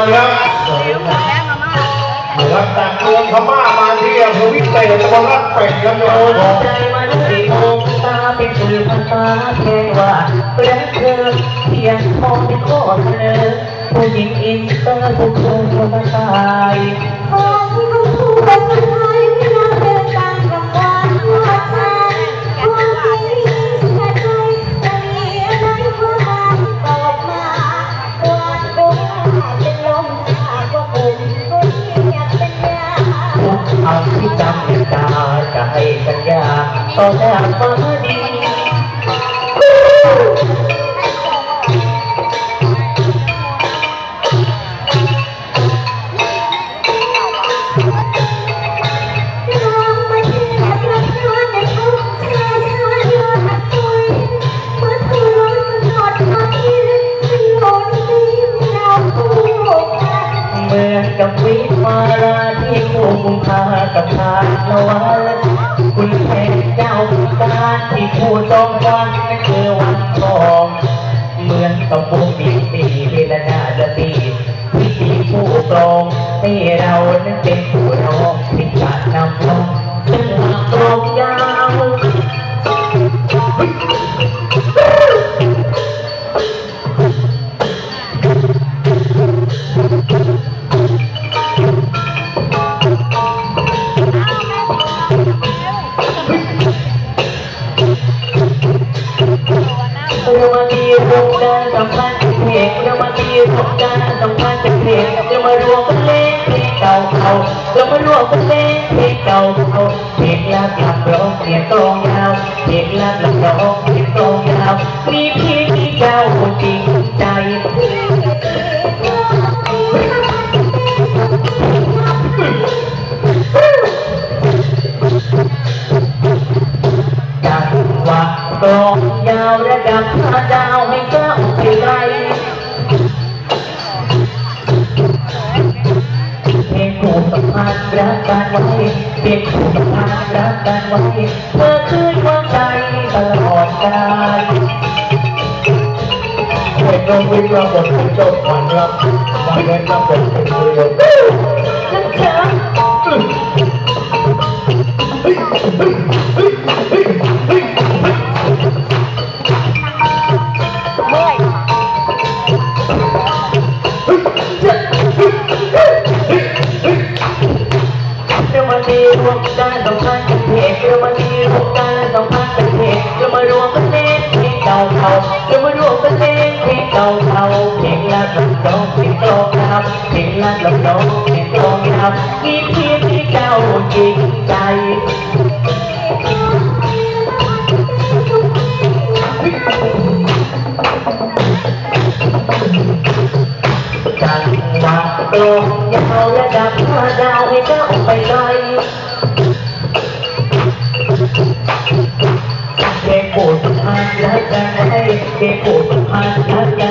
ครับครับจากเมืองพม่ามาที่อำเภอวิเศษจังหวัดรัดเป็ดครับโยมใจมันสีมองตาเป็นสื่อภาษาแค่ว่ารักเธอเพียงมองเป็นข้อเสนอผู้หญิงอินเตอร์ผู้ชาย ที่จำเป็นตาจะให้สัญญาต่อหน้าฟ้าดิน วิมาลาที่คู่กุมภากับพาละวันคุณแค่เจ้าการที่คู่จองวันนั่นคือวันทองเหมือนกับวงปีปีเวลานาจะตีที่ตีผู้กรองให้เรานั้นเป็นผู้ร้องที่การนำร้องซึ่งหากกรงยา รวมกันสัมพันธ์เพลงเรามาดีรวมกันสัมพันธ์เพลงเรามารวมกันเล่นเพลงเก่าเขาเรามารวมกันเล่นเพลงเก่าเขาเพลงลาบลำร้องเสียงกลองยาวเพลงลาบลำร้องเสียงกลองยาวมีเพียงที่เจ้าจริงใจจังหวะกลองยาวระดับห้าดาวให้ สัมพันธ์รักกันไว้เพลงผูกสัมพันธ์รักกันไว้เธอคืนความใจตลอดกาลเด็กน้องวิทย์รับบทเป็นเจ้าขวัญครับมาเงินรับบทเป็นเรือฉันเธอเมื่อยเรา เก่าเขาเรามารวมกันเล่นเพลงเก่าเขาเพลงลาดลำร้องเพลงกลองยาวเพลงลาดลำร้องเพลงกลองยาวมีเพียงที่เจ้าจริงใจจังหวะตรงยาวระดับห้าดาวให้เจ้าไปเลง हर